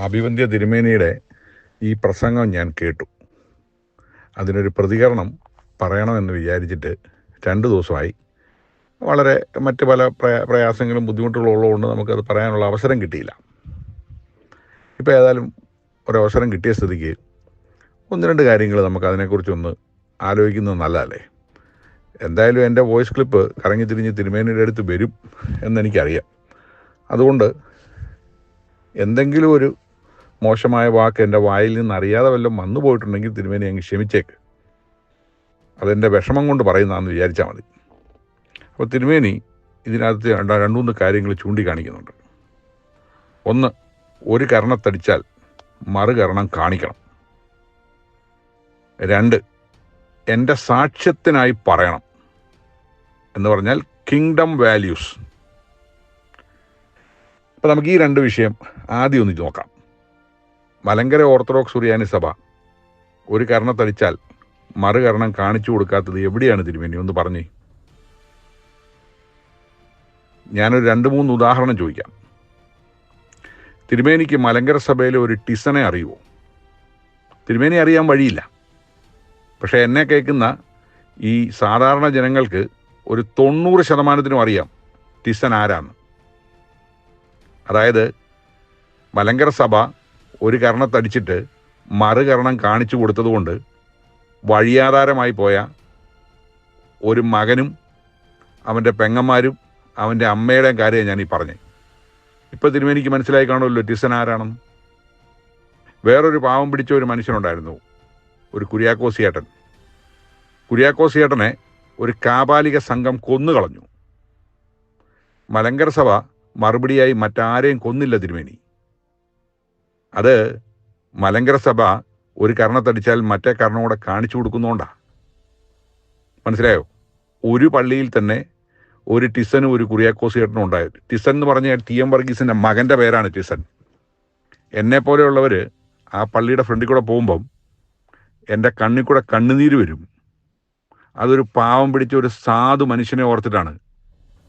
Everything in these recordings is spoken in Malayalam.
അഭിവന്ദ്യ തിരുമേനിയുടെ ഈ പ്രസംഗം ഞാൻ കേട്ടു. അതിനൊരു പ്രതികരണം പറയണമെന്ന് വിചാരിച്ചിട്ട് രണ്ട് ദിവസമായി. വളരെ മറ്റ് പല പ്രയാ പ്രയാസങ്ങളും ബുദ്ധിമുട്ടുകളും ഉള്ളതുകൊണ്ട് നമുക്കത് പറയാനുള്ള അവസരം കിട്ടിയില്ല. ഇപ്പോൾ ഏതായാലും ഒരവസരം കിട്ടിയ സ്ഥിതിക്ക് ഒന്ന് രണ്ട് കാര്യങ്ങൾ നമുക്ക് അതിനെക്കുറിച്ചൊന്ന് ആലോചിക്കുന്നത് നല്ലതല്ലേ? എന്തായാലും എന്റെ വോയിസ് ക്ലിപ്പ് കറങ്ങി തിരിഞ്ഞ് തിരുമേനിയുടെ അടുത്ത് വരും എന്നെനിക്കറിയാം. അതുകൊണ്ട് എന്തെങ്കിലും ഒരു മോശമായ വാക്ക് എന്റെ വായിൽ നിന്ന് അറിയാതെ വല്ലതും വന്നു പോയിട്ടുണ്ടെങ്കിൽ തിരുമേനി അങ്ങ് ക്ഷമിച്ചേക്ക്. അതെന്റെ വിഷമം കൊണ്ട് പറയുന്നതാണെന്ന് വിചാരിച്ചാൽ മതി. അപ്പോൾ തിരുമേനി ഇതിനകത്ത് രണ്ട് രണ്ടുമൂന്ന് കാര്യങ്ങൾ ചൂണ്ടിക്കാണിക്കുന്നുണ്ട്. ഒന്ന് ഒരു കരണത്തടിച്ചാൽ മറുകരണം കാണിക്കണം. രണ്ട് എന്റെ സാക്ഷ്യത്തിനായി പറയണം. എന്ന് പറഞ്ഞാൽ കിങ്ഡം വാല്യൂസ് അപ്പോൾ നമുക്ക് ഈ രണ്ട് വിഷയം ആദ്യം ഒന്ന് നോക്കാം. മലങ്കര ഓർത്തഡോക്സ് സുറിയാനി സഭ. ഒരു കരണത്തടിച്ചാൽ മറുകരണം കാണിച്ചു കൊടുക്കാത്തത് എവിടെയാണ് തിരുമേനി? ഒന്ന് പറഞ്ഞേ. ഞാനൊരു രണ്ട് മൂന്ന് ഉദാഹരണം ചോദിക്കാം. തിരുമേനിക്ക് മലങ്കര സഭയിലെ ഒരു ടിസനെ അറിയുമോ തിരുമേനി അറിയാൻ വഴിയില്ല. പക്ഷേ എന്നെ കേൾക്കുന്ന ഈ സാധാരണ ജനങ്ങൾക്ക് ഒരു തൊണ്ണൂറ് ശതമാനത്തിനും അറിയാം ടിസൻ ആരാണ് അതായത് മലങ്കര സഭ ഒരു കരണത്തടിച്ചിട്ട് മറുകരണം കാണിച്ചു കൊടുത്തതുകൊണ്ട് വഴിയാധാരമായി പോയ ഒരു മകനും അവന്റെ പെങ്ങന്മാരും അവന്റെ അമ്മയുടെയും കാര്യം ഞാൻ ഈ പറഞ്ഞു. ഇപ്പോൾ തിരുമേനിക്ക് മനസ്സിലായി കാണുമല്ലോ ടിസൻ ആരാണെന്ന്. വേറൊരു പാവം പിടിച്ച ഒരു മനുഷ്യനുണ്ടായിരുന്നു. ഒരു കുര്യാക്കോസിയേട്ടൻ. കുര്യാക്കോസിയേട്ടനെ ഒരു കാപാലിക സംഘം കൊന്നുകളഞ്ഞു. മലങ്കര സഭ മറുപടിയായി മറ്റാരെയും കൊന്നില്ല തിരുമേനി. അത് മലങ്കര സഭ ഒരു കർണത്തടിച്ചാൽ മറ്റേ കർണം കൂടെ കാണിച്ചു കൊടുക്കുന്നോണ്ടാ. മനസ്സിലായോ? ഒരു പള്ളിയിൽ തന്നെ ഒരു ടിസനും ഒരു കുറിയാക്കോസ് ചേട്ടനും ഉണ്ടായത്. ടിസൻ എന്ന് പറഞ്ഞാൽ ടി എം വർഗീസിന്റെ മകന്റെ പേരാണ് ടിസൻ. എന്നെ പോലെയുള്ളവർ ആ പള്ളിയുടെ ഫ്രണ്ടിൽ കൂടെ പോകുമ്പം എന്റെ കണ്ണിൽ കൂടെ കണ്ണുനീര് വരും. അതൊരു പാവം പിടിച്ച ഒരു സാധു മനുഷ്യനെ ഓർത്തിട്ടാണ്.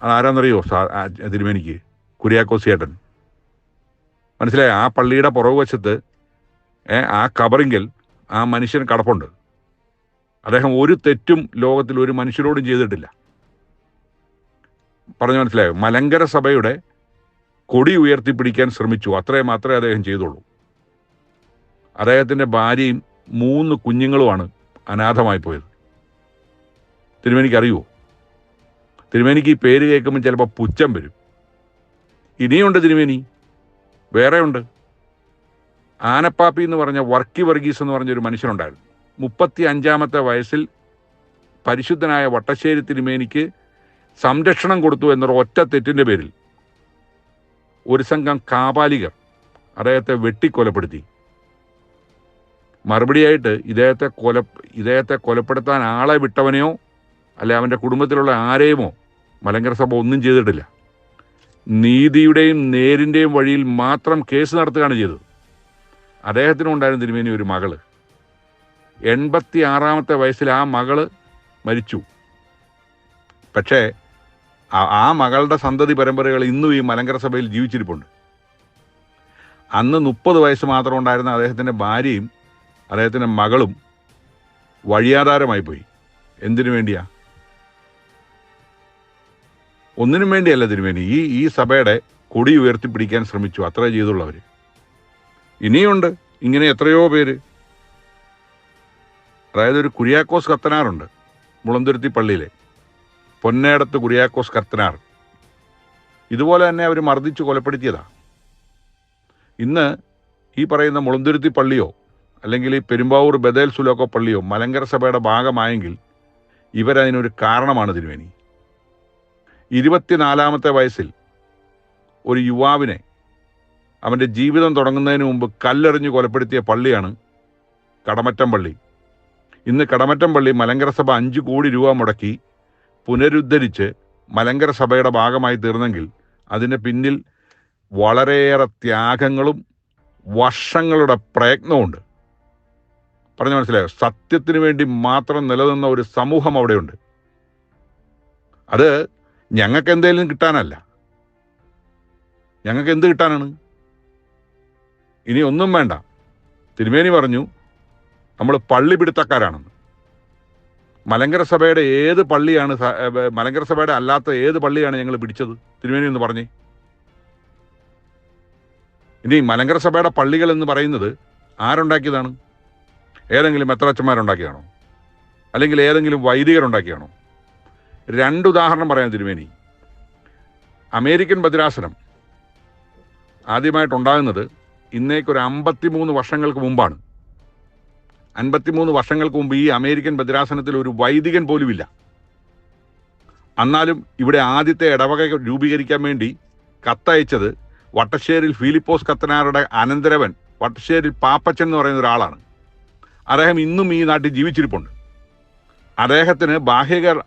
അതാരാന്നറിയോ സാ തിരുമേനിക്ക്? കുര്യാക്കോസ് കുര്യാക്കോസിയേട്ടൻ മനസ്സിലായോ? ആ പള്ളിയുടെ പുറകുവശത്ത് വശത്ത് ആ കബറിങ്കിൽ ആ മനുഷ്യൻ കടപ്പുണ്ട്. അദ്ദേഹം ഒരു തെറ്റും ലോകത്തിൽ ഒരു മനുഷ്യരോടും ചെയ്തിട്ടില്ല. പറഞ്ഞു മനസ്സിലായോ? മലങ്കര സഭയുടെ കൊടി ഉയർത്തിപ്പിടിക്കാൻ ശ്രമിച്ചു. അത്രേ മാത്രമേ അദ്ദേഹം ചെയ്തുള്ളൂ. അദ്ദേഹത്തിന്റെ ഭാര്യയും മൂന്ന് കുഞ്ഞുങ്ങളുമാണ് അനാഥമായി പോയത്. തിരുമേനിക്ക് അറിയുമോ തിരുമേനിക്ക് ഈ പേര് കേൾക്കുമ്പോൾ ചിലപ്പോൾ പുച്ഛം വരും. ഇനിയുണ്ട് തിരുമേനി. വേറെ ഉണ്ട് ആനപ്പാപ്പി എന്ന് പറഞ്ഞ വർക്കി വർഗീസ് എന്ന് പറഞ്ഞൊരു മനുഷ്യനുണ്ടായിരുന്നു. മുപ്പത്തി അഞ്ചാമത്തെ വയസ്സിൽ പരിശുദ്ധനായ വട്ടശ്ശേരി തിരുമേനിക്ക് സംരക്ഷണം കൊടുത്തു എന്നൊരു ഒറ്റ തെറ്റിന്റെ പേരിൽ ഒരു സംഘം കാപാലികർ അദ്ദേഹത്തെ വെട്ടിക്കൊലപ്പെടുത്തി. മറുപടിയായിട്ട് ഇദ്ദേഹത്തെ കൊല ഇദ്ദേഹത്തെ കൊലപ്പെടുത്താൻ ആളെ വിട്ടവനെയോ അല്ലെ അവന്റെ കുടുംബത്തിലുള്ള ആരെയുമോ മലങ്കര സഭ ഒന്നും ചെയ്തിട്ടില്ല. നീതിയുടെയും നേരിന്റെയും വഴിയിൽ മാത്രം കേസ് നടത്തുകയാണ് ചെയ്തത്. അദ്ദേഹത്തിനുണ്ടായിരുന്നു തിരുമേനി ഒരു മകൾ. എൺപത്തി ആറാമത്തെ വയസ്സിൽ ആ മകൾ മരിച്ചു. പക്ഷേ ആ- മകളുടെ സന്തതി പരമ്പരകൾ ഇന്നും ഈ മലങ്കര സഭയിൽ ജീവിച്ചിരിപ്പുണ്ട്. അന്ന് മുപ്പത് വയസ്സ് മാത്രം ഉണ്ടായിരുന്ന അദ്ദേഹത്തിന്റെ ഭാര്യയും അദ്ദേഹത്തിന്റെ മകളും വഴിയാധാരമായി പോയി. എന്തിനു വേണ്ടിയാ? ഒന്നിനും വേണ്ടിയല്ല തിരുമേനി. ഈ ഈ സഭയുടെ കൊടി ഉയർത്തിപ്പിടിക്കാൻ ശ്രമിച്ചു. അത്ര ചെയ്തുള്ളവർ ഇനിയുണ്ട്. ഇങ്ങനെ എത്രയോ പേര്. അതായത് ഒരു കുര്യാക്കോസ് കത്തനാറുണ്ട്. മുളന്തുരുത്തി പള്ളിയിലെ. പൊന്നേടത്ത് കുര്യാക്കോസ് കത്തനാർ. ഇതുപോലെ തന്നെ അവർ മർദ്ദിച്ച് കൊലപ്പെടുത്തിയതാ. ഇന്ന് ഈ പറയുന്ന മുളന്തുരുത്തി പള്ളിയോ അല്ലെങ്കിൽ ഈ പെരുമ്പാവൂർ ബദേൽ സുലോക്കോ പള്ളിയോ മലങ്കര സഭയുടെ ഭാഗമായെങ്കിൽ ഇവരതിനൊരു കാരണമാണ് തിരുവേനി ഇരുപത്തിനാലാമത്തെ വയസ്സിൽ ഒരു യുവാവിനെ അവന്റെ ജീവിതം തുടങ്ങുന്നതിന് മുമ്പ് കല്ലെറിഞ്ഞ് കൊലപ്പെടുത്തിയ പള്ളിയാണ് കടമറ്റം പള്ളി. ഇന്ന് കടമറ്റം പള്ളി മലങ്കര സഭ അഞ്ച് കോടി രൂപ മുടക്കി പുനരുദ്ധരിച്ച് മലങ്കര സഭയുടെ ഭാഗമായി തീർന്നെങ്കിൽ അതിന് പിന്നിൽ വളരെയേറെ ത്യാഗങ്ങളും വർഷങ്ങളുടെ പ്രയത്നമുണ്ട് പറഞ്ഞു മനസ്സിലായോ? സത്യത്തിന് വേണ്ടി മാത്രം നിലനിന്ന ഒരു സമൂഹം അവിടെയുണ്ട്. അത് ഞങ്ങൾക്ക് എന്തെങ്കിലും കിട്ടാനല്ല. ഞങ്ങൾക്ക് എന്ത് കിട്ടാനാണ്? ഇനി ഒന്നും വേണ്ട. തിരുമേനി പറഞ്ഞു നമ്മൾ പള്ളി പിടുത്തക്കാരാണെന്ന്. മലങ്കര സഭയുടെ ഏത് പള്ളിയാണ് മലങ്കര സഭയുടെ അല്ലാത്ത ഏത് പള്ളിയാണ് ഞങ്ങൾ പിടിച്ചത്? തിരുമേനി എന്ന് പറഞ്ഞേ. ഇനി മലങ്കര സഭയുടെ പള്ളികൾ എന്ന് പറയുന്നത് ആരുണ്ടാക്കിയതാണ്? ഏതെങ്കിലും മെത്രച്ചന്മാരുണ്ടാക്കിയതാണോ അല്ലെങ്കിൽ ഏതെങ്കിലും വൈദികരുണ്ടാക്കിയാണോ രണ്ട് ഉദാഹരണം പറയാം തിരുമേനി. അമേരിക്കൻ ഭദ്രാസനം. ആദ്യമായിട്ടുണ്ടാകുന്നത് ഇന്നേക്കൊരു അമ്പത്തിമൂന്ന് വർഷങ്ങൾക്ക് മുമ്പാണ്. അൻപത്തിമൂന്ന് വർഷങ്ങൾക്ക് മുമ്പ് ഈ അമേരിക്കൻ ഭദ്രാസനത്തിൽ ഒരു വൈദികൻ പോലുമില്ല. എന്നാലും ഇവിടെ ആദ്യത്തെ ഇടവക രൂപീകരിക്കാൻ വേണ്ടി കത്തയച്ചത് വട്ടശ്ശേരിൽ ഫിലിപ്പോസ് കത്തനാറുടെ അനന്തരവൻ വട്ടശ്ശേരിൽ പാപ്പച്ചൻ എന്ന് പറയുന്ന ഒരാളാണ്. അദ്ദേഹം ഇന്നും ഈ നാട്ടിൽ ജീവിച്ചിരിപ്പുണ്ട്. അദ്ദേഹത്തിന് ബാഹ്യകർ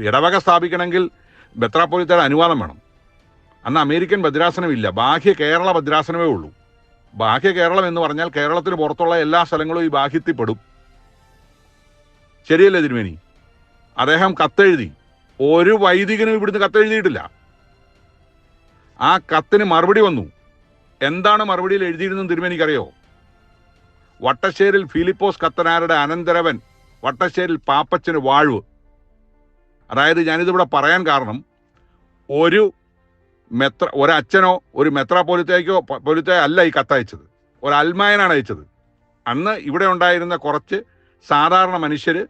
ഇടവക സ്ഥാപിക്കണമെങ്കിൽ ബത്രാപ്പോലിത്തയുടെ അനുവാദം വേണം. അന്ന് അമേരിക്കൻ ഭദ്രാസനമില്ല. ബാഹ്യ കേരള ഭദ്രാസനമേ ഉള്ളൂ. ബാഹ്യ കേരളം എന്ന് പറഞ്ഞാൽ കേരളത്തിന് പുറത്തുള്ള എല്ലാ സ്ഥലങ്ങളും ഈ ബാഹ്യത്തിൽപ്പെടും. ശരിയല്ലേ തിരുമേനി? അദ്ദേഹം കത്തെഴുതി. ഒരു വൈദികനും ഇവിടുന്ന് കത്തെഴുതിയിട്ടില്ല. ആ കത്തിന് മറുപടി വന്നു. എന്താണ് മറുപടിയിൽ എഴുതിയിരുന്നത് തിരുമേനിക്കറിയോ? വട്ടശ്ശേരിൽ ഫിലിപ്പോസ് കത്തനാരുടെ അനന്തരവൻ വട്ടശ്ശേരിൽ പാപ്പച്ചന് വാഴ്വ്. അതായത് ഞാനിതിവിടെ പറയാൻ കാരണം ഒരു മെത്ര ഒരച്ഛനോ ഒരു മെത്രാപോലിത്തേക്കോ പോലിത്തേ അല്ല ഈ കത്തയച്ചത്. ഒരു അൽമായനാണ് അയച്ചത്. അന്ന് ഇവിടെ ഉണ്ടായിരുന്ന കുറച്ച് സാധാരണ മനുഷ്യർ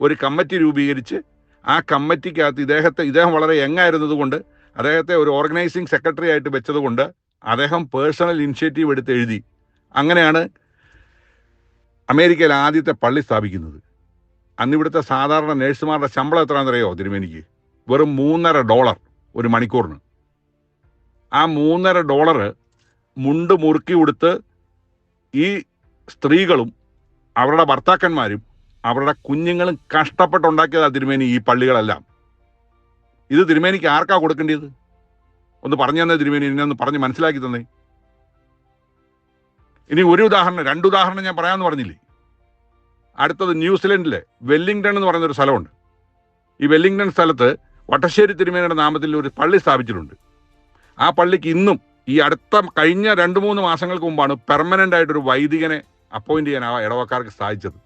ഒരു കമ്മിറ്റി രൂപീകരിച്ച് ആ കമ്മിറ്റിക്കകത്ത് ഇദ്ദേഹത്തെ ഇദ്ദേഹം വളരെ യങ്ങായിരുന്നതുകൊണ്ട് അദ്ദേഹത്തെ ഒരു ഓർഗനൈസിങ് സെക്രട്ടറി ആയിട്ട് വെച്ചതുകൊണ്ട് അദ്ദേഹം പേഴ്സണൽ ഇനിഷ്യേറ്റീവ് എടുത്ത് എഴുതി. അങ്ങനെയാണ് അമേരിക്കയിൽ ആദ്യത്തെ പള്ളി സ്ഥാപിക്കുന്നത്. അന്ന് ഇവിടുത്തെ സാധാരണ നേഴ്സുമാരുടെ ശമ്പളം എത്രയാണെന്നറിയോ തിരുമേനിക്ക്? വെറും മൂന്നര ഡോളർ ഒരു മണിക്കൂറിന്. ആ മൂന്നര ഡോളർ മുണ്ട് മുറുക്കി കൊടുത്ത് ഈ സ്ത്രീകളും അവരുടെ ഭർത്താക്കന്മാരും അവരുടെ കുഞ്ഞുങ്ങളും കഷ്ടപ്പെട്ടുണ്ടാക്കിയതാ തിരുമേനി ഈ പള്ളികളെല്ലാം. ഇത് തിരുമേനിക്ക് ആർക്കാ കൊടുക്കേണ്ടത് ഒന്ന് പറഞ്ഞു തന്നെ തിരുമേനി എന്നെ ഒന്ന് പറഞ്ഞ് മനസ്സിലാക്കി തന്നേ. ഇനി ഒരു ഉദാഹരണം രണ്ട് ഉദാഹരണം ഞാൻ പറയാമെന്ന് പറഞ്ഞില്ലേ? അടുത്തത് ന്യൂസിലൻഡിലെ വെല്ലിംഗ്ടൺ എന്ന് പറയുന്ന ഒരു സ്ഥലമുണ്ട്. ഈ വെല്ലിംഗ്ടൺ സ്ഥലത്ത് വട്ടശ്ശേരി തിരുമേനയുടെ നാമത്തിൽ ഒരു പള്ളി സ്ഥാപിച്ചിട്ടുണ്ട്. ആ പള്ളിക്ക് ഇന്നും ഈ അടുത്ത കഴിഞ്ഞ രണ്ട് മൂന്ന് മാസങ്ങൾക്ക് മുമ്പാണ് പെർമനന്റ് ആയിട്ടൊരു വൈദികനെ അപ്പോയിന്റ് ചെയ്യാൻ ആ ഇടവക്കാർക്ക് സാധിച്ചത്.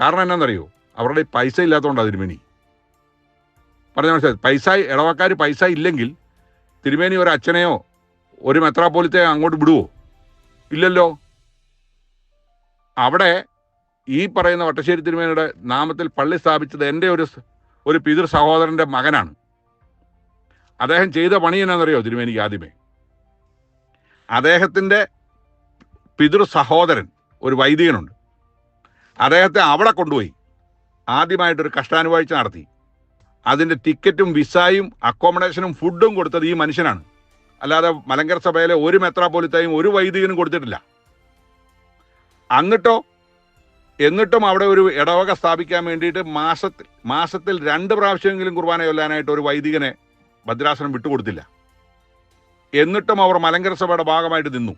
കാരണം എന്നാണെന്നറിയോ അവരുടെ പൈസ ഇല്ലാത്തതുകൊണ്ടാണ് തിരുമേനി. പറഞ്ഞ മനസ്സിലായി? പൈസ ഇടവക്കാർ പൈസ ഇല്ലെങ്കിൽ തിരുമേനി ഒരു അച്ഛനെയോ ഒരു മെത്രാപ്പോലിത്തെയോ അങ്ങോട്ട് വിടുവോ? ഇല്ലല്ലോ. അവിടെ ഈ പറയുന്ന വട്ടശ്ശേരി തിരുമേനിയുടെ നാമത്തിൽ പള്ളി സ്ഥാപിച്ചത് എന്റെ ഒരു ഒരു പിതൃ സഹോദരന്റെ മകനാണ്. അദ്ദേഹം ചെയ്ത പണി എന്നാണെന്നറിയോ തിരുമേനിക്ക് ആദ്യമേ? അദ്ദേഹത്തിന്റെ പിതൃ സഹോദരൻ ഒരു വൈദികനുണ്ട്. അദ്ദേഹത്തെ അവിടെ കൊണ്ടുപോയി. ആദ്യമായിട്ടൊരു കഷ്ടാനുവാഴ്ച നടത്തി. അതിന്റെ ടിക്കറ്റും വിസായും അക്കോമഡേഷനും ഫുഡും കൊടുത്തത് ഈ മനുഷ്യനാണ്. അല്ലാതെ മലങ്കര സഭയിലെ ഒരു മെത്രാപോലിത്തയും ഒരു വൈദികനും കൊടുത്തിട്ടില്ല. എന്നിട്ടോ എന്നിട്ടും അവിടെ ഒരു ഇടവക സ്ഥാപിക്കാൻ വേണ്ടിയിട്ട് മാസത്തിൽ മാസത്തിൽ രണ്ട് പ്രാവശ്യമെങ്കിലും കുർബാന ചൊല്ലാനായിട്ട് ഒരു വൈദികനെ ഭദ്രാസനം വിട്ടുകൊടുത്തില്ല. എന്നിട്ടും അവർ മലങ്കര സഭയുടെ ഭാഗമായിട്ട് നിന്നു.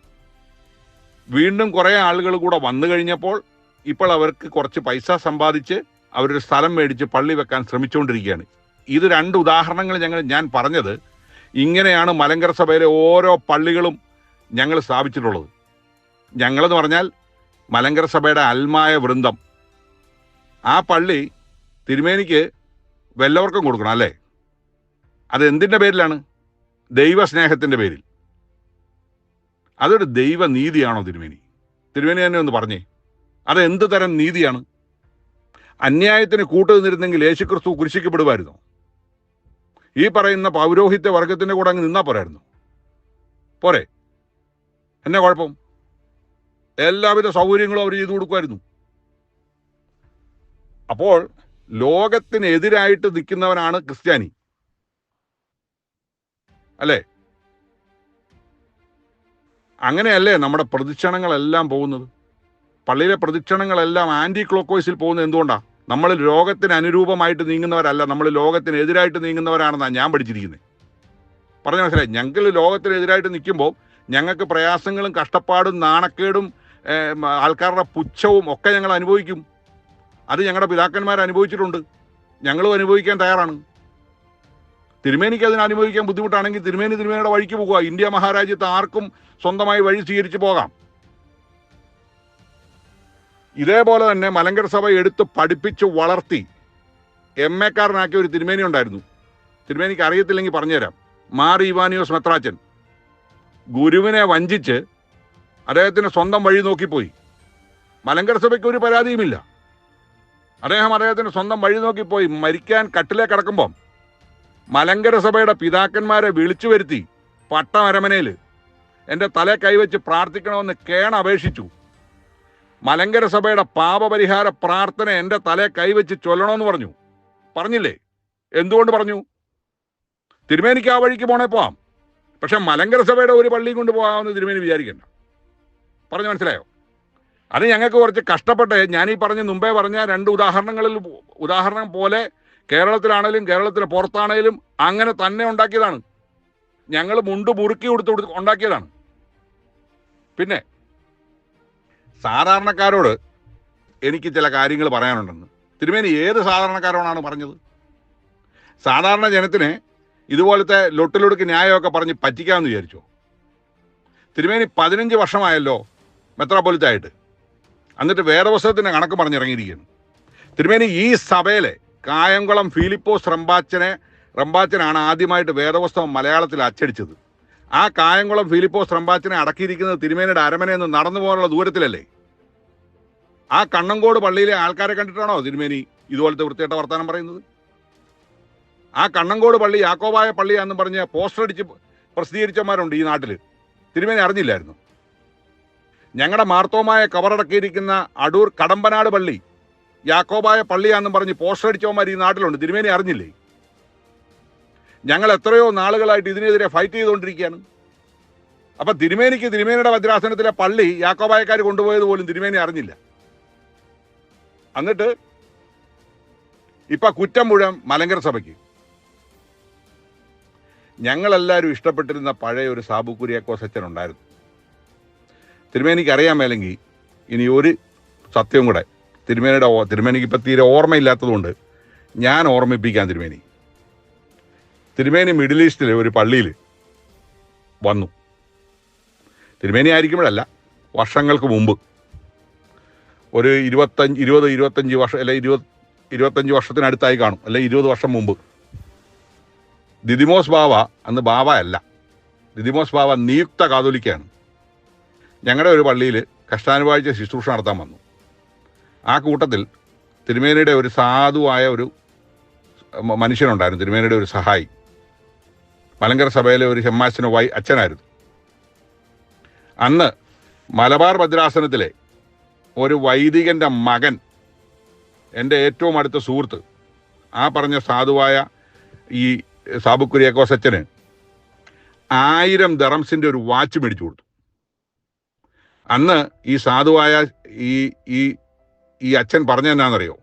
വീണ്ടും കുറേ ആളുകൾ കൂടെ വന്നു കഴിഞ്ഞപ്പോൾ ഇപ്പോൾ അവർക്ക് കുറച്ച് പൈസ സമ്പാദിച്ച് അവരൊരു സ്ഥലം മേടിച്ച് പള്ളി വെക്കാൻ ശ്രമിച്ചുകൊണ്ടിരിക്കുകയാണ്. ഇത് രണ്ട് ഉദാഹരണങ്ങൾ ഞങ്ങൾ ഞാൻ പറഞ്ഞത് ഇങ്ങനെയാണ് മലങ്കര സഭയിലെ ഓരോ പള്ളികളും ഞങ്ങൾ സ്ഥാപിച്ചിട്ടുള്ളത്. ഞങ്ങളെന്ന് പറഞ്ഞാൽ മലങ്കര സഭയുടെ അൽമായ വൃന്ദം. ആ പള്ളി തിരുമേനിക്ക് വല്ലവർക്കും കൊടുക്കണം അല്ലേ? അത് എന്തിന്റെ പേരിലാണ്? ദൈവസ്നേഹത്തിന്റെ പേരിൽ. അതൊരു ദൈവനീതിയാണോ തിരുമേനി? തിരുമേനി തന്നെ ഒന്ന് പറഞ്ഞേ. അത് തരം നീതിയാണ്? അന്യായത്തിന് കൂട്ടു നിന്നിരുന്നെങ്കിൽ യേശുക്രിസ്തു കുരിശിക്കപ്പെടുമായിരുന്നു? ഈ പറയുന്ന പൗരോഹിത്യ വർഗത്തിന്റെ കൂടെ അങ്ങ് നിന്നാൽ പോരായിരുന്നു. പോരെ. എന്നാ കുഴപ്പം? എല്ലാവിധ സൗകര്യങ്ങളും അവർ ചെയ്തു കൊടുക്കുമായിരുന്നു. അപ്പോൾ ലോകത്തിനെതിരായിട്ട് നിൽക്കുന്നവനാണ് ക്രിസ്ത്യാനി. അല്ലേ? അങ്ങനെയല്ലേ നമ്മുടെ പ്രദക്ഷിണങ്ങളെല്ലാം പോകുന്നത്? പള്ളിയിലെ പ്രദക്ഷിണങ്ങളെല്ലാം ആന്റി ക്ലോക്ക് വൈസിൽ പോകുന്നത് എന്തുകൊണ്ടാണ് നമ്മൾ ലോകത്തിന് അനുരൂപമായിട്ട് നീങ്ങുന്നവരല്ല നമ്മൾ ലോകത്തിനെതിരായിട്ട് നീങ്ങുന്നവരാണെന്നാണ് ഞാൻ പഠിച്ചിരിക്കുന്നത് പറഞ്ഞ മനസ്സിലായി? ഞങ്ങൾ ലോകത്തിനെതിരായിട്ട് നിൽക്കുമ്പോൾ ഞങ്ങൾക്ക് പ്രയാസങ്ങളും കഷ്ടപ്പാടും നാണക്കേടും ആൾക്കാരുടെ പുച്ഛവും ഒക്കെ ഞങ്ങൾ അനുഭവിക്കും. അത് ഞങ്ങളുടെ പിതാക്കന്മാർ അനുഭവിച്ചിട്ടുണ്ട്. ഞങ്ങളും അനുഭവിക്കാൻ തയ്യാറാണ്. തിരുമേനിക്ക് അതിന് അനുഭവിക്കാൻ ബുദ്ധിമുട്ടാണെങ്കിൽ തിരുമേനി തിരുമേനിയുടെ വഴിക്ക് പോകുക ഇന്ത്യ മഹാരാജ്യത്ത് ആർക്കും സ്വന്തമായി വഴി സ്വീകരിച്ച് പോകാം. ഇതേപോലെ തന്നെ മലങ്കര സഭ എടുത്ത് പഠിപ്പിച്ച് വളർത്തി എം എക്കാരനാക്കിയ ഒരു തിരുമേനി ഉണ്ടായിരുന്നു. തിരുമേനിക്ക് അറിയത്തില്ലെങ്കിൽ പറഞ്ഞുതരാം. മാർ ഇവാനിയോസ് മെത്രാച്ചൻ. ഗുരുവിനെ വഞ്ചിച്ച് അദ്ദേഹത്തിന് സ്വന്തം വഴി നോക്കിപ്പോയി. മലങ്കര സഭയ്ക്ക് ഒരു പരാതിയുമില്ല. അദ്ദേഹം അദ്ദേഹത്തിന് സ്വന്തം വഴി നോക്കിപ്പോയി. മരിക്കാൻ കട്ടിലേ കിടക്കുമ്പം മലങ്കര സഭയുടെ പിതാക്കന്മാരെ വിളിച്ചു വരുത്തി പട്ടമരമനയിൽ എന്റെ തല കൈവച്ച് പ്രാർത്ഥിക്കണമെന്ന് കേണ അപേക്ഷിച്ചു. മലങ്കര സഭയുടെ പാപപരിഹാര പ്രാർത്ഥന എന്റെ തല കൈവച്ച് ചൊല്ലണമെന്ന് പറഞ്ഞു. പറഞ്ഞില്ലേ? എന്തുകൊണ്ട് പറഞ്ഞു? തിരുമേനിക്ക് ആ വഴിക്ക് പോണേ പോവാം. പക്ഷെ മലങ്കര സഭയുടെ ഒരു പള്ളിയും കൊണ്ട് പോകാമെന്ന് തിരുമേനി വിചാരിക്കണ്ട. പറഞ്ഞു മനസ്സിലായോ? അത് ഞങ്ങൾക്ക് കുറച്ച് കഷ്ടപ്പെട്ട് ഞാൻ ഈ പറഞ്ഞ മുമ്പേ പറഞ്ഞ രണ്ട് ഉദാഹരണങ്ങളിൽ ഉദാഹരണം പോലെ കേരളത്തിലാണേലും കേരളത്തിന് പുറത്താണേലും അങ്ങനെ തന്നെ ഉണ്ടാക്കിയതാണ്. ഞങ്ങൾ മുണ്ട് മുറുക്കി കൊടുത്ത് ഉണ്ടാക്കിയതാണ്. പിന്നെ സാധാരണക്കാരോട് എനിക്ക് ചില കാര്യങ്ങൾ പറയാനുണ്ടെന്ന്. തിരുമേനി ഏത് സാധാരണക്കാരോടാണ് പറഞ്ഞത്? സാധാരണ ജനത്തിന് ഇതുപോലത്തെ ലൊട്ടിലൊടുക്ക് ന്യായമൊക്കെ പറഞ്ഞ് പറ്റിക്കാമെന്ന് വിചാരിച്ചോ? തിരുമേനി പതിനഞ്ച് വർഷമായല്ലോ മെത്രാപ്പൊലിത്തായിട്ട് എന്നിട്ട് വേദപുസ്തകത്തിന്റെ കണക്ക് പറഞ്ഞിറങ്ങിയിരിക്കുന്നു. തിരുമേനി ഈ സഭയിലെ കായംകുളം ഫിലിപ്പോസ് റംബാച്ചനെ റംബാച്ചനാണ് ആദ്യമായിട്ട് വേദപുസ്തകം മലയാളത്തിൽ അച്ചടിച്ചത്. ആ കായംകുളം ഫിലിപ്പോസ് റംബാച്ചനെ അടക്കിയിരിക്കുന്നത് തിരുമേനിയുടെ അരമനയെന്ന് നടന്നു പോകാനുള്ള ദൂരത്തിലല്ലേ? ആ കണ്ണങ്കോട് പള്ളിയിലെ ആൾക്കാരെ കണ്ടിട്ടാണോ തിരുമേനി ഇതുപോലത്തെ വൃത്തിയായിട്ട വർത്തമാനം പറയുന്നത്? ആ കണ്ണങ്കോട് പള്ളി യാക്കോബായ പള്ളി എന്ന് പറഞ്ഞ് പോസ്റ്റർ അടിച്ച് പ്രസിദ്ധീകരിച്ചവന്മാരുണ്ട് ഈ നാട്ടിൽ തിരുമേനി അറിഞ്ഞില്ലായിരുന്നു. ഞങ്ങളുടെ മാർത്തോമായ കവറടക്കിയിരിക്കുന്ന അടൂർ കടമ്പനാട് പള്ളി. യാക്കോബായ പള്ളിയാണെന്ന് പറഞ്ഞ് പോസ്റ്റർ അടിച്ചവന്മാർ ഈ നാട്ടിലുണ്ട്. തിരുമേനി അറിഞ്ഞില്ലേ? ഞങ്ങൾ എത്രയോ നാളുകളായിട്ട് ഇതിനെതിരെ ഫൈറ്റ് ചെയ്തുകൊണ്ടിരിക്കുകയാണ്. അപ്പൊ തിരുമേനിക്ക് തിരുമേനിയുടെ ഭദ്രാസനത്തിലെ പള്ളി യാക്കോബായക്കാർ കൊണ്ടുപോയത് പോലും തിരുമേനി അറിഞ്ഞില്ല. എന്നിട്ട് ഇപ്പൊ കുറ്റം മുഴുവൻ മലങ്കര സഭയ്ക്ക്. ഞങ്ങളെല്ലാവരും ഇഷ്ടപ്പെട്ടിരുന്ന പഴയ ഒരു സാബു കുര്യാക്കോസ് അച്ഛൻ ഉണ്ടായിരുന്നു. തിരുമേനിക്ക് അറിയാൻ മേലെങ്കിൽ ഇനി ഒരു സത്യവും കൂടെ. തിരുമേനിയുടെ തിരുമേനിക്ക് ഇപ്പം തീരെ ഓർമ്മയില്ലാത്തതുകൊണ്ട് ഞാൻ ഓർമ്മിപ്പിക്കാൻ തിരുമേനി. തിരുമേനി മിഡിൽ ഈസ്റ്റിലെ ഒരു പള്ളിയിൽ വന്നു. തിരുമേനി ആയിരിക്കുമ്പോഴല്ല വർഷങ്ങൾക്ക് മുമ്പ്. ഒരു ഇരുപത്തഞ്ച് ഇരുപത് ഇരുപത്തഞ്ച് വർഷം അല്ലെ ഇരുപത് ഇരുപത്തഞ്ച് വർഷത്തിനടുത്തായി കാണും. അല്ലെ ഇരുപത് വർഷം മുമ്പ്. ദിദിമോസ് ബാവ അന്ന് ബാവ അല്ല ദിദിമോസ് ബാവ നിയുക്ത കാതോലിക്കയാണ്. ഞങ്ങളുടെ ഒരു പള്ളിയിൽ കഷ്ടാനുവാഴ്ച ശുശ്രൂഷ നടത്താൻ വന്നു. ആ കൂട്ടത്തിൽ തിരുമേനിയുടെ ഒരു സാധുവായ ഒരു മനുഷ്യനുണ്ടായിരുന്നു. തിരുമേനിയുടെ ഒരു സഹായി. മലങ്കര സഭയിലെ ഒരു ഹെമ്മാശന വൈ അച്ഛനായിരുന്നു. അന്ന് മലബാർ ഭദ്രാസനത്തിലെ ഒരു വൈദികന്റെ മകൻ എന്റെ ഏറ്റവും അടുത്ത സുഹൃത്ത് ആ പറഞ്ഞ സാധുവായ ഈ സാബു കുര്യാക്കോസ് അച്ഛന് ആയിരം ദറംസിന്റെ ഒരു വാച്ച് മേടിച്ചു കൊടുത്തു. അന്ന് ഈ സാധുവായ ഈ ഈ ഈ അച്ഛൻ പറഞ്ഞ എന്നാണെന്നറിയോ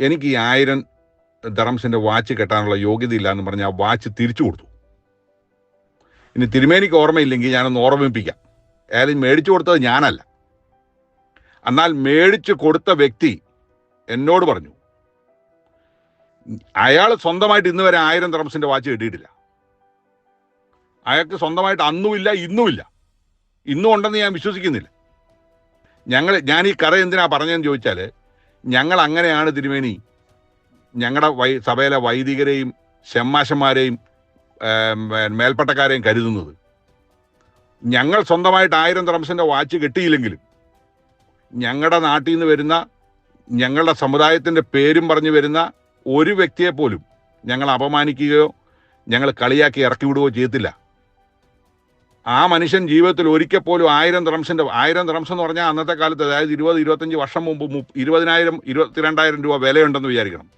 എനിക്ക് ഈ ആയിരം ദറംസിന്റെ വാച്ച് കെട്ടാനുള്ള യോഗ്യതയില്ല എന്ന് പറഞ്ഞ് ആ വാച്ച് തിരിച്ചു കൊടുത്തു. ഇനി തിരുമേനിക്ക് ഓർമ്മയില്ലെങ്കിൽ ഞാനൊന്ന് ഓർമ്മിപ്പിക്കാം. ഏതായാലും മേടിച്ചു കൊടുത്തത് ഞാനല്ല. എന്നാൽ മേടിച്ചു കൊടുത്ത വ്യക്തി എന്നോട് പറഞ്ഞു അയാൾ സ്വന്തമായിട്ട് ഇന്ന് വരെ ആയിരം ദറംസിന്റെ വാച്ച് കിട്ടിയിട്ടില്ല. അയാൾക്ക് സ്വന്തമായിട്ട് അന്നുമില്ല ഇന്നുമില്ല. ഇന്നും ഉണ്ടെന്ന് ഞാൻ വിശ്വസിക്കുന്നില്ല. ഞങ്ങൾ ഞാൻ ഈ കഥ എന്തിനാ പറഞ്ഞതെന്ന് ചോദിച്ചാൽ ഞങ്ങൾ അങ്ങനെയാണ് തിരുമേനി. ഞങ്ങളുടെ വൈ സഭയിലെ വൈദികരെയും ഷെമ്മാശന്മാരെയും മേൽപ്പട്ടക്കാരെയും കരുതുന്നത്. ഞങ്ങൾ സ്വന്തമായിട്ട് ആയിരം ദ്രംസിന്റെ വാച്ച് കിട്ടിയില്ലെങ്കിലും ഞങ്ങളുടെ നാട്ടിൽ നിന്ന് വരുന്ന ഞങ്ങളുടെ സമുദായത്തിന്റെ പേരും പറഞ്ഞു വരുന്ന ഒരു വ്യക്തിയെ പോലും ഞങ്ങൾ അപമാനിക്കുകയോ ഞങ്ങൾ കളിയാക്കി ഇറക്കി വിടുകയോ ചെയ്യത്തില്ല. ആ മനുഷ്യൻ ജീവിതത്തിൽ ഒരിക്കൽ പോലും ആയിരം ദ്രംസിന്റെ ആയിരം ദ്രംസ് എന്ന് പറഞ്ഞാൽ അന്നത്തെ കാലത്ത് അതായത് ഇരുപത് ഇരുപത്തഞ്ച് വർഷം മുമ്പ് ഇരുപതിനായിരം ഇരുപത്തിരണ്ടായിരം രൂപ വിലയുണ്ടെന്ന് വിചാരിക്കണം.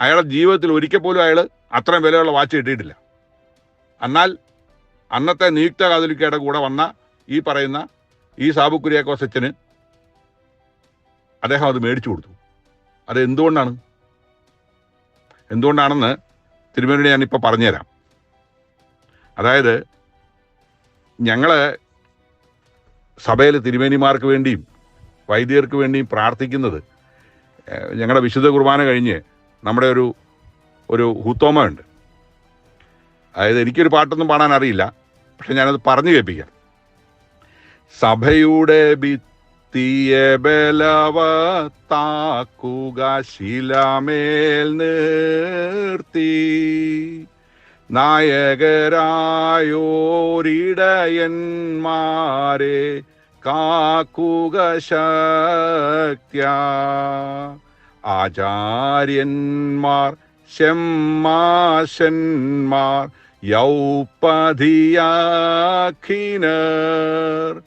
അയാളുടെ ജീവിതത്തിൽ ഒരിക്കൽ പോലും അയാൾ അത്രയും വിലയുള്ള വാച്ച് കിട്ടിയിട്ടില്ല. എന്നാൽ അന്നത്തെ നിയുക്ത കാതലിക്കയുടെ കൂടെ വന്ന ഈ പറയുന്ന ഈ സാബു കുര്യാക്കോസ് അച്ഛന് അദ്ദേഹം അത് മേടിച്ചു കൊടുത്തു. അത് എന്തുകൊണ്ടാണ്? എന്തുകൊണ്ടാണെന്ന് തിരുമേനി ഞാനിപ്പോൾ പറഞ്ഞുതരാം. അതായത് ഞങ്ങൾ സഭയിൽ തിരുമേനിമാർക്ക് വേണ്ടിയും വൈദികർക്ക് വേണ്ടിയും പ്രാർത്ഥിക്കുന്നത് ഞങ്ങളുടെ വിശുദ്ധ കുർബാന കഴിഞ്ഞ് നമ്മുടെ ഒരു ഒരു ഹുത്തോമ ഉണ്ട് അതായത് എനിക്കൊരു പാട്ടൊന്നും പാടാൻ അറിയില്ല പക്ഷെ ഞാനത് പറഞ്ഞു കേൾപ്പിക്കാം. സഭയുടെ ശക്തിയെ ബലവത്താക്കുക ശിലമേൽ നിർത്തി. നായകരായോരിടയന്മാരെ കാക്കുക ശക്യ. ആചാര്യന്മാർ ഷെമ്മാശന്മാർ യൗപധിയാഖിനർ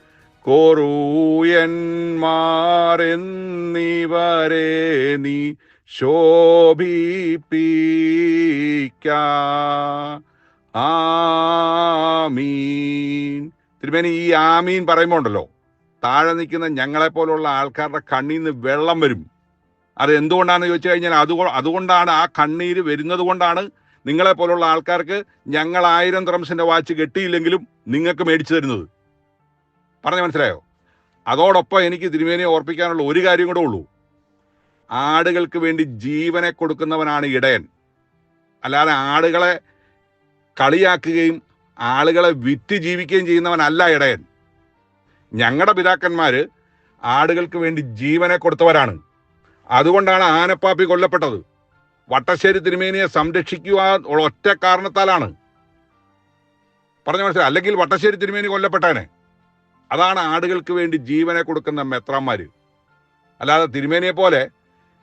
കൊറൂയന്മാരെന്നിവരെ നീ ശോഭിപ്പിക്ക. ആമീൻ. ഈ ആമീൻ പറയുമ്പോൾ ഉണ്ടല്ലോ താഴെ നിൽക്കുന്ന ഞങ്ങളെ പോലുള്ള ആൾക്കാരുടെ കണ്ണിൽ നിന്ന് വെള്ളം വരും. അത് എന്തുകൊണ്ടാണെന്ന് ചോദിച്ചു കഴിഞ്ഞാൽ അത് അതുകൊണ്ടാണ് ആ കണ്ണീര് വരുന്നത് കൊണ്ടാണ് നിങ്ങളെ പോലുള്ള ആൾക്കാർക്ക് ഞങ്ങൾ ആയിരം ത്രംസിന്റെ വാച്ച് കെട്ടിയില്ലെങ്കിലും നിങ്ങൾക്ക് മേടിച്ചു തരുന്നത്. പറഞ്ഞു മനസ്സിലായോ? അതോടൊപ്പം എനിക്ക് തിരുമേനിയെ ഓർപ്പിക്കാനുള്ള ഒരു കാര്യം കൂടെ ഉള്ളൂ. ആടുകൾക്ക് വേണ്ടി ജീവനെ കൊടുക്കുന്നവനാണ് ഇടയൻ. അല്ലാതെ ആടുകളെ കളിയാക്കുകയും ആളുകളെ വിറ്റ് ജീവിക്കുകയും ചെയ്യുന്നവനല്ല ഇടയൻ. ഞങ്ങളുടെ പിതാക്കന്മാർ ആടുകൾക്ക് വേണ്ടി ജീവനെ കൊടുത്തവരാണ്. അതുകൊണ്ടാണ് ആനപ്പാപ്പി കൊല്ലപ്പെട്ടത്. വട്ടശ്ശേരി തിരുമേനിയെ സംരക്ഷിക്കുക ഒറ്റ കാരണത്താലാണ്. പറഞ്ഞ മനസ്സിലായി? അല്ലെങ്കിൽ വട്ടശ്ശേരി തിരുമേനി കൊല്ലപ്പെട്ടേനെ. അതാണ് ആടുകൾക്ക് വേണ്ടി ജീവനെ കൊടുക്കുന്ന മെത്രാന്മാർ അല്ലാതെ തിരുമേനിയെ പോലെ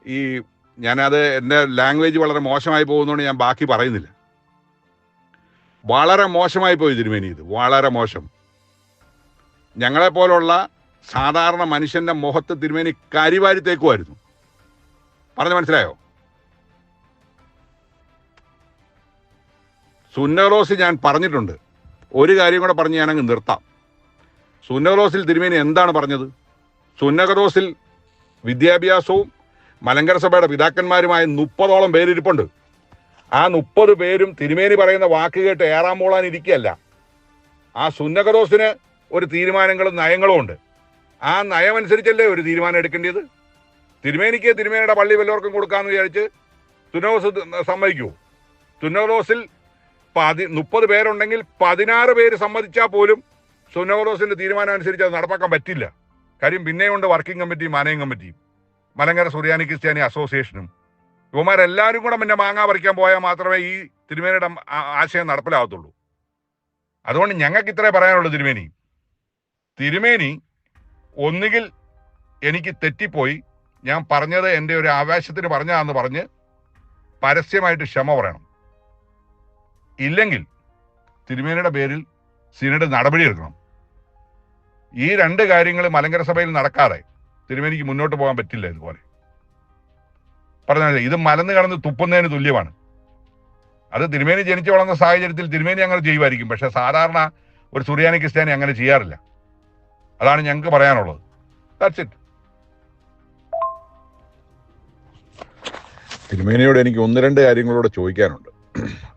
ഈ ഞാനത് എന്റെ ലാംഗ്വേജ് വളരെ മോശമായി പോകുന്നതുകൊണ്ട് ഞാൻ ബാക്കി പറയുന്നില്ല. വളരെ മോശമായി പോയി തിരുമേനി ഇത്. വളരെ മോശം. ഞങ്ങളെപ്പോലുള്ള സാധാരണ മനുഷ്യന്റെ മുഖത്ത് തിരുമേനി കരിവാരി തേക്കുമായിരുന്നു പറഞ്ഞു മനസ്സിലായോ? സുന്നറോസ് ഞാൻ പറഞ്ഞിട്ടുണ്ട്. ഒരു കാര്യം കൂടെ പറഞ്ഞ് ഞാനങ്ങ് നിർത്താം. സുന്നറോസിൽ തിരുമേനി എന്താണ് പറഞ്ഞത്? സുന്നകറോസിൽ വിദ്യാഭ്യാസവും മലങ്കര സഭയുടെ പിതാക്കന്മാരുമായ മുപ്പതോളം പേരിരിപ്പുണ്ട്. ആ മുപ്പത് പേരും തിരുമേനി പറയുന്ന വാക്ക് കേട്ട് ഏറാൻ മോളാൻ ഇരിക്കുകയല്ല. ആ സുന്നകദോസിന് ഒരു തീരുമാനങ്ങളും നയങ്ങളും ഉണ്ട്. ആ നയമനുസരിച്ചല്ലേ ഒരു തീരുമാനം എടുക്കേണ്ടത്? തിരുമേനിക്ക് തിരുമേനിയുടെ പള്ളി വല്ലവർക്കും കൊടുക്കാമെന്ന് വിചാരിച്ച് തുന്നകദോസ് സമ്മതിക്കൂ. തുന്നകദോസിൽ പതി മുപ്പത് പേരുണ്ടെങ്കിൽ പതിനാറ് പേര് സമ്മതിച്ചാൽ പോലും സുന്നകദോസിന്റെ തീരുമാനം അനുസരിച്ച് അത് നടപ്പാക്കാൻ പറ്റില്ല. കാര്യം പിന്നെയുണ്ട് വർക്കിംഗ് കമ്മിറ്റിയും മാനേജിംഗ് കമ്മിറ്റിയും. മലങ്കര സുറിയാനി ക്രിസ്ത്യാനി അസോസിയേഷനും. ഇവന്മാരെല്ലാവരും കൂടെ പിന്നെ മാങ്ങ പറിക്കാൻ പോയാൽ മാത്രമേ ഈ തിരുമേനിയുടെ ആശയം നടപ്പിലാകത്തുള്ളൂ. അതുകൊണ്ട് ഞങ്ങൾക്ക് ഇത്രേ പറയാനുള്ളൂ തിരുമേനി. തിരുമേനി ഒന്നുകിൽ എനിക്ക് തെറ്റിപ്പോയി ഞാൻ പറഞ്ഞത് എന്റെ ഒരു ആവേശത്തിന് പറഞ്ഞതാന്ന് പറഞ്ഞ് പരസ്യമായിട്ട് ക്ഷമ പറയണം. ഇല്ലെങ്കിൽ തിരുമേനിയുടെ പേരിൽ സിനഡ് നടപടിയെടുക്കണം ഈ രണ്ട് കാര്യങ്ങൾ മലങ്കര സഭയിൽ നടക്കാതെ തിരുമേനിക്ക് മുന്നോട്ട് പോകാൻ പറ്റില്ല ഇതുപോലെ. പറഞ്ഞ ഇത് മലന്ന് കടന്ന് തുപ്പുന്നതിന് തുല്യമാണ്. അത് തിരുമേനി ജനിച്ചു വളർന്ന സാഹചര്യത്തിൽ തിരുമേനി അങ്ങനെ ചെയ്യുമായിരിക്കും. പക്ഷെ സാധാരണ ഒരു സുറിയാനി ക്രിസ്ത്യാനി അങ്ങനെ ചെയ്യാറില്ല. അതാണ് ഞങ്ങൾക്ക് പറയാനുള്ളത്. ദാറ്റ്സ് ഇറ്റ് തിരുമേനിയോട് എനിക്ക് ഒന്ന് രണ്ട് കാര്യങ്ങളോട് ചോദിക്കാനുണ്ട്.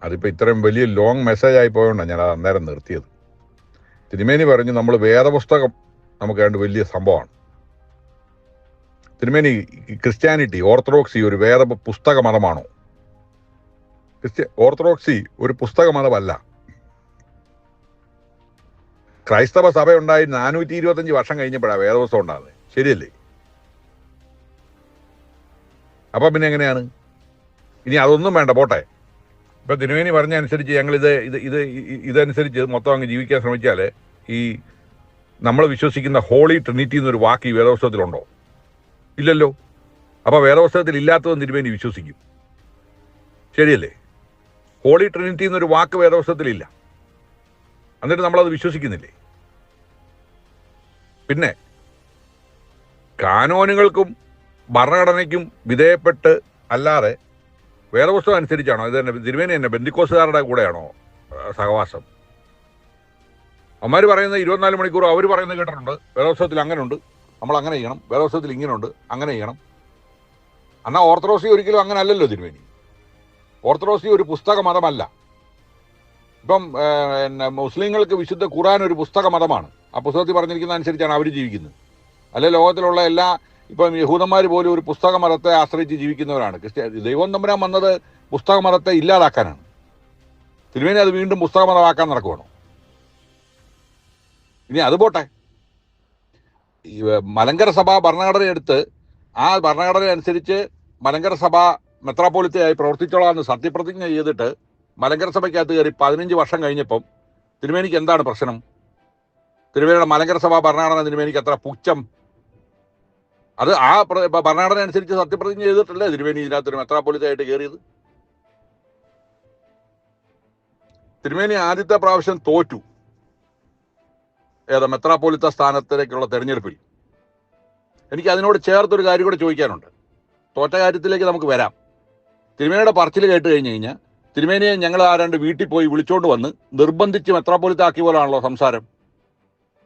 അതിപ്പോൾ ഇത്രയും വലിയ ലോങ് മെസ്സേജ് ആയി പോയോണ്ടാണ് ഞാൻ അത് അന്നേരം നിർത്തിയത്. തിരുമേനി പറഞ്ഞു നമ്മൾ വേദപുസ്തകം നമുക്ക് വേണ്ട വലിയ സംഭവമാണ്. തിരുമേനി ക്രിസ്ത്യാനിറ്റി ഓർത്തഡോക്സി ഒരു വേദ പുസ്തക മതമാണോ ക്രിസ്ത്യ ഓർത്തഡോക്സി ഒരു പുസ്തക മതമല്ല ക്രൈസ്തവ സഭ ഉണ്ടായി നാനൂറ്റി ഇരുപത്തഞ്ച് വർഷം കഴിഞ്ഞപ്പോഴാണ് വേദപുസ്തകം ഉണ്ടാകുന്നത് ശരിയല്ലേ? അപ്പൊ പിന്നെ എങ്ങനെയാണ്? ഇനി അതൊന്നും വേണ്ട പോട്ടെ. ഇപ്പൊ തിരുവേനി പറഞ്ഞ അനുസരിച്ച് ഞങ്ങൾ ഇത് ഇത് ഇത് ഇതനുസരിച്ച് മൊത്തം അങ്ങ് ജീവിക്കാൻ ശ്രമിച്ചാൽ ഈ നമ്മൾ വിശ്വസിക്കുന്ന ഹോളി ട്രിനിറ്റി എന്നൊരു വാക്ക് ഈ വേദപുസ്തകത്തിലുണ്ടോ? ഇല്ലല്ലോ. അപ്പൊ വേദപുസ്തകത്തിൽ ഇല്ലാത്തതെന്ന് തിരുവേനി വിശ്വസിക്കും. ശരിയല്ലേ? ഹോളി ട്രിനിറ്റി എന്നൊരു വാക്ക് വേദപുസ്തകത്തിലില്ല എന്നിട്ട് നമ്മളത് വിശ്വസിക്കുന്നില്ലേ? പിന്നെ കാനോനുകൾക്കും ഭരണഘടനയ്ക്കും വിധേയപ്പെട്ട് അല്ലാതെ വേദപുസ്തകം അനുസരിച്ചാണോ? ഇത് തന്നെ തിരുവേനി തന്നെ ബന്ധിക്കോസുകാരുടെ കൂടെയാണോ സഹവാസം? അവന്മാർ പറയുന്നത് ഇരുപത്തിനാല് മണിക്കൂർ അവർ പറയുന്നത് കേട്ടിട്ടുണ്ട്. വേദപുസ്തകത്തിൽ അങ്ങനെ ഉണ്ട് നമ്മൾ അങ്ങനെ ചെയ്യണം വേദോത്സവത്തിൽ ഇങ്ങനെയുണ്ട് അങ്ങനെ ചെയ്യണം. എന്നാൽ ഓർത്തഡോക്സി ഒരിക്കലും അങ്ങനെ അല്ലല്ലോ തിരുമേനി. ഓർത്തഡോക്സി ഒരു പുസ്തക മതമല്ല. ഇപ്പം പിന്നെ മുസ്ലിങ്ങൾക്ക് വിശുദ്ധ ഖുറാൻ ഒരു പുസ്തക മതമാണ്. ആ പുസ്തകത്തിൽ പറഞ്ഞിരിക്കുന്ന അനുസരിച്ചാണ് അവർ ജീവിക്കുന്നത്. അല്ലെ ലോകത്തിലുള്ള എല്ലാ ഇപ്പം യഹൂദന്മാർ പോലും ഒരു പുസ്തക മതത്തെ ആശ്രയിച്ച് ജീവിക്കുന്നവരാണ്. ക്രിസ്ത്യ ദൈവം തമ്പുരാൻ വന്നത് പുസ്തക മതത്തെ ഇല്ലാതാക്കാനാണ്. തിരുവേനി അത് വീണ്ടും പുസ്തക മതമാക്കാൻ നടക്കുവാണോ? ഇനി അത് പോട്ടെ. മലങ്കര സഭ ഭരണഘടന എടുത്ത് ആ ഭരണഘടന അനുസരിച്ച് മലങ്കര സഭ മെത്രാപോലിത്തയായി പ്രവർത്തിച്ചോളാം എന്ന് സത്യപ്രതിജ്ഞ ചെയ്തിട്ട് മലങ്കര സഭയ്ക്കകത്ത് കയറി പതിനഞ്ച് വർഷം കഴിഞ്ഞപ്പം തിരുമേനിക്ക് എന്താണ് പ്രശ്നം? തിരുമേനിയുടെ മലങ്കര സഭ ഭരണഘടന തിരുമേനിക്ക് എത്ര പുച്ഛം? അത് ആ ഭരണഘടന അനുസരിച്ച് സത്യപ്രതിജ്ഞ ചെയ്തിട്ടല്ലേ തിരുമേനി ഇതിനകത്ത് ഒരു മെത്രാപോലിത്തയായിട്ട് കയറിയത്? തിരുമേനി ആദ്യത്തെ പ്രാവശ്യം തോറ്റു. ഏതാ മെത്രാപ്പോളിത്ത സ്ഥാനത്തിലേക്കുള്ള തെരഞ്ഞെടുപ്പിൽ. എനിക്ക് അതിനോട് ചേർത്തൊരു കാര്യം കൂടെ ചോദിക്കാനുണ്ട്. തോറ്റ കാര്യത്തിലേക്ക് നമുക്ക് വരാം. തിരുമേനിയുടെ പറച്ചിൽ കേട്ട് കഴിഞ്ഞ് കഴിഞ്ഞാൽ തിരുമേനിയെ ഞങ്ങൾ ആരാണ്ട് വീട്ടിൽ പോയി വിളിച്ചോണ്ട് വന്ന് നിർബന്ധിച്ച് മെത്രാപ്പോളിത്ത ആക്കിയ പോലാണല്ലോ സംസാരം.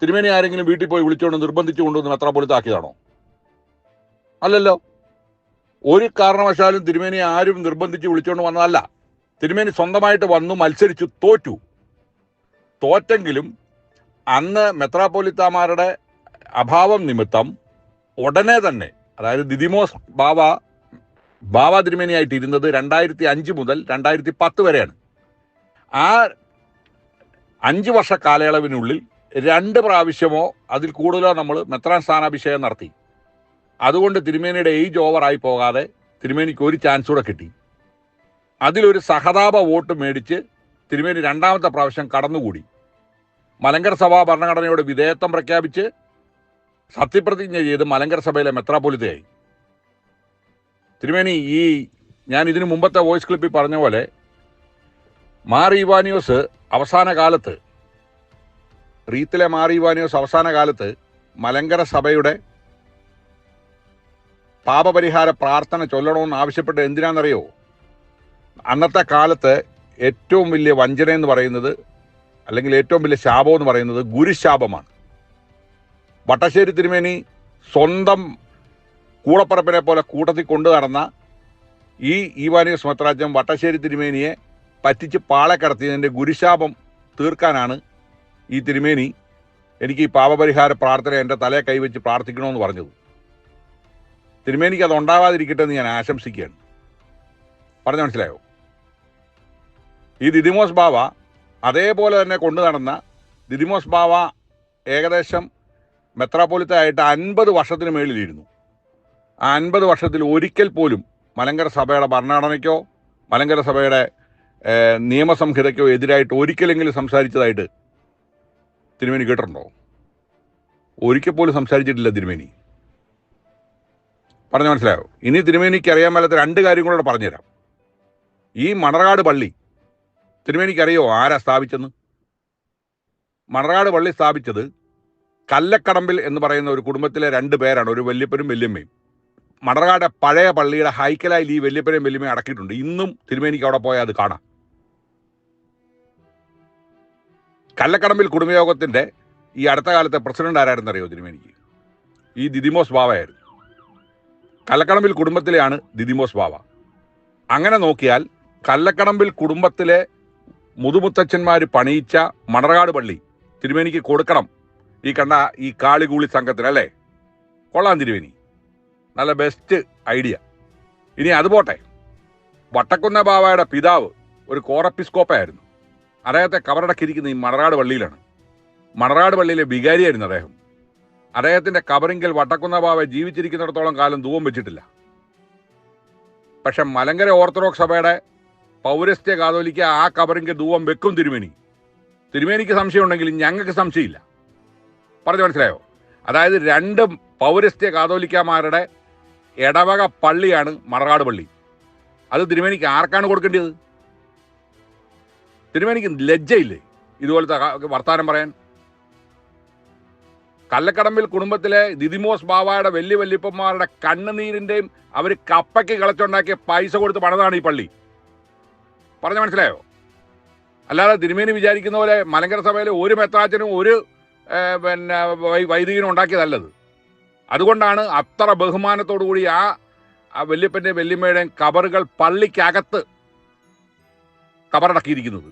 തിരുമേനി ആരെങ്കിലും വീട്ടിൽ പോയി വിളിച്ചോണ്ട് നിർബന്ധിച്ച് കൊണ്ടുവന്ന് മെത്രാപ്പോളിത്ത ആക്കിയതാണോ അല്ലല്ലോ. ഒരു കാരണവശാലും തിരുമേനി ആരും നിർബന്ധിച്ച് വിളിച്ചോണ്ട് വന്നതല്ല. തിരുമേനി സ്വന്തമായിട്ട് വന്നു മത്സരിച്ചു തോറ്റു. തോറ്റെങ്കിലും അന്ന് മെത്രാപോലിത്താമാരുടെ അഭാവം നിമിത്തം ഉടനെ തന്നെ അതായത് ദിദിമോസ് ബാവ ബാവ തിരുമേനിയായിട്ട് ഇരുന്നത് രണ്ടായിരത്തി അഞ്ച് മുതൽ രണ്ടായിരത്തി പത്ത് വരെയാണ്. ആ അഞ്ച് വർഷ കാലയളവിനുള്ളിൽ രണ്ട് പ്രാവശ്യമോ അതിൽ കൂടുതലോ നമ്മൾ മെത്രാൻ സ്ഥാനാഭിഷേകം നടത്തി. അതുകൊണ്ട് തിരുമേനിയുടെ ഏജ് ഓവറായി പോകാതെ തിരുമേനിക്ക് ഒരു ചാൻസ് കൂടെ കിട്ടി. അതിലൊരു സഹതാപ വോട്ട് മേടിച്ച് തിരുമേനി രണ്ടാമത്തെ പ്രാവശ്യം കടന്നുകൂടി. മലങ്കര സഭ ഭരണഘടനയോട് വിധേയത്വം പ്രഖ്യാപിച്ച് സത്യപ്രതിജ്ഞ ചെയ്ത് മലങ്കര സഭയിലെ മെത്രാപൊലിതയായി തിരുമേനി ഈ ഞാൻ ഇതിനു മുമ്പത്തെ വോയിസ് ക്ലിപ്പിൽ പറഞ്ഞ പോലെ മാർ ഇവാനിയോസ് അവസാന കാലത്ത് റീത്തിലെ മാർ ഇവാനിയോസ് അവസാന കാലത്ത് മലങ്കര സഭയുടെ പാപപരിഹാര പ്രാർത്ഥന ചൊല്ലണമെന്ന് ആവശ്യപ്പെട്ട് എന്തിനാണെന്നറിയോ? അന്നത്തെ കാലത്ത് ഏറ്റവും വലിയ വഞ്ചന എന്ന് പറയുന്നത് അല്ലെങ്കിൽ ഏറ്റവും വലിയ ശാപം എന്ന് പറയുന്നത് ഗുരുശാപമാണ്. വട്ടശ്ശേരി തിരുമേനി സ്വന്തം കൂടപ്പറപ്പിനെ പോലെ കൂട്ടത്തിൽ കൊണ്ടു നടന്ന ഈ ഈവാനിക സുമത്രാജ്യം വട്ടശ്ശേരി തിരുമേനിയെ പറ്റിച്ച് പാളെ കടത്തിയതിന്റെ ഗുരുശാപം തീർക്കാനാണ് ഈ തിരുമേനി എനിക്ക് ഈ പാപപരിഹാര പ്രാർത്ഥന എന്റെ തലയെ കൈവച്ച് പ്രാർത്ഥിക്കണമെന്ന് പറഞ്ഞത്. തിരുമേനിക്ക് അത് ഉണ്ടാവാതിരിക്കട്ടെ എന്ന് ഞാൻ ആശംസിക്കുകയാണ്. പറഞ്ഞു മനസ്സിലായോ? ഈ ദിദിമോസ് ബാവ അതേപോലെ തന്നെ കൊണ്ടു നടന്ന ദിദിമോസ് ബാവ ഏകദേശം മെത്രാപോലിത്തായിട്ട് അൻപത് വർഷത്തിന് മേളിലിരുന്നു. ആ അൻപത് വർഷത്തിൽ ഒരിക്കൽ പോലും മലങ്കര സഭയുടെ ഭരണഘടനയ്ക്കോ മലങ്കര സഭയുടെ നിയമസംഹിതയ്ക്കോ എതിരായിട്ട് ഒരിക്കലെങ്കിലും സംസാരിച്ചതായിട്ട് തിരുമേനി കേട്ടിട്ടുണ്ടോ? ഒരിക്കൽ പോലും സംസാരിച്ചിട്ടില്ല തിരുമേനി. പറഞ്ഞു മനസ്സിലായോ? ഇനി തിരുമേനിക്ക് അറിയാൻ മേലാത്ത രണ്ട് കാര്യം കൂടെ പറഞ്ഞുതരാം. ഈ മണർകാട് പള്ളി തിരുമേനിക്ക് അറിയോ ആരാ സ്ഥാപിച്ചെന്ന്? മണറാട് പള്ളി സ്ഥാപിച്ചത് കല്ലക്കടമ്പിൽ എന്ന് പറയുന്ന ഒരു കുടുംബത്തിലെ രണ്ട് പേരാണ് ഒരു വല്യപ്പനും വല്യമ്മയും. മണറാടെ പഴയ പള്ളിയുടെ ഹൈക്കലായി ഈ വല്യപ്പനും വല്യമ്മയും അടക്കിയിട്ടുണ്ട്. ഇന്നും തിരുമേനിക്ക് അവിടെ പോയാൽ അത് കാണാം. കല്ലക്കടമ്പിൽ കുടുംബയോഗത്തിന്റെ ഈ അടുത്ത കാലത്തെ പ്രസിഡന്റ് ആരായിരുന്നു അറിയോ തിരുമേനിക്ക്? ഈ ദിദിമോസ് ബാവയായിരുന്നു. കല്ലക്കടമ്പിൽ കുടുംബത്തിലെയാണ് ദിദിമോസ് ബാവ. അങ്ങനെ നോക്കിയാൽ കല്ലക്കടമ്പിൽ കുടുംബത്തിലെ മുതുമുത്തച്ഛന്മാർ പണിയിച്ച മണർകാട് പള്ളി തിരുമേനിക്ക് കൊടുക്കണം. ഈ കണ്ട ഈ കാളികൂളി സംഘത്തിന് അല്ലേ? കൊള്ളാം തിരുവേനി നല്ല ബെസ്റ്റ് ഐഡിയ ഇനി അത് പോട്ടെ. വട്ടക്കുന്ന ബാവയുടെ പിതാവ് ഒരു കോറപ്പിസ്കോപ്പായിരുന്നു അദ്ദേഹത്തെ കബറടക്കിയിരിക്കുന്ന ഈ മണറാട് പള്ളിയിലാണ്. മണറാട് പള്ളിയിലെ വികാരിയായിരുന്നു അദ്ദേഹം. അദ്ദേഹത്തിന്റെ കവറിങ്കിൽ വട്ടക്കുന്ന ബാവ ജീവിച്ചിരിക്കുന്നിടത്തോളം കാലം ധൂവം വെച്ചിട്ടില്ല. പക്ഷെ മലങ്കര ഓർത്തഡോക്സ് സഭയുടെ പൗരസ്ത്യ കാതോലിക്ക ആ കബറിങ്കൽ ധൂവം വെക്കും തിരുമേനി. തിരുമേനിക്ക് സംശയമുണ്ടെങ്കിൽ ഞങ്ങൾക്ക് സംശയമില്ല. പറഞ്ഞു മനസ്സിലായോ? അതായത് രണ്ട് പൗരസ്ത്യ കാതോലിക്കമാരുടെ ഇടവക പള്ളിയാണ് മറകാട് പള്ളി. അത് തിരുമേനിക്ക് ആർക്കാണ് കൊടുക്കേണ്ടത് തിരുമേനിക്ക് ലജ്ജയില്ലേ ഇതുപോലത്തെ വർത്താനം പറയാൻ? കല്ലക്കടമ്പിൽ കുടുംബത്തിലെ ദിദിമോസ് ബാബായുടെ വലിയ വല്യപ്പന്മാരുടെ കണ്ണുനീരിന്റെയും അവർ കപ്പയ്ക്ക് കളച്ചുണ്ടാക്കിയ പൈസ കൊടുത്ത് പണിതാണ് ഈ പള്ളി. പറഞ്ഞു മനസ്സിലായോ? അല്ലാതെ തിരുമേനി വിചാരിക്കുന്ന പോലെ മലങ്കര സഭയിലെ ഒരു മെത്രാച്ചനും ഒരു പിന്നെ വൈദികനും ഉണ്ടാക്കിയതല്ലത്. അതുകൊണ്ടാണ് അത്ര ബഹുമാനത്തോടു കൂടി ആ ആ വെല്ലുമ്മയുടെയും കബറുകൾ പള്ളിക്കകത്ത് കബറടക്കിയിരിക്കുന്നത്.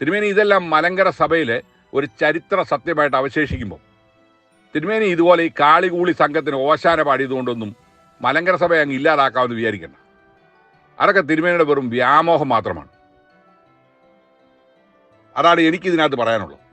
തിരുമേനി ഇതെല്ലാം മലങ്കര സഭയിലെ ഒരു ചരിത്ര സത്യമായിട്ട് അവശേഷിക്കുമ്പോൾ. തിരുമേനി ഇതുപോലെ ഈ കാളികൂളി സംഘത്തിന് ഓശാന പാടിയതുകൊണ്ടൊന്നും മലങ്കര സഭയെ അങ്ങ് ഇല്ലാതാക്കാമെന്ന് വിചാരിക്കണ്ട. അതൊക്കെ തിരുമേനിയുടെ വെറും വ്യാമോഹം മാത്രമാണ്. അതാണ് എനിക്കിതിനകത്ത് പറയാനുള്ളത്.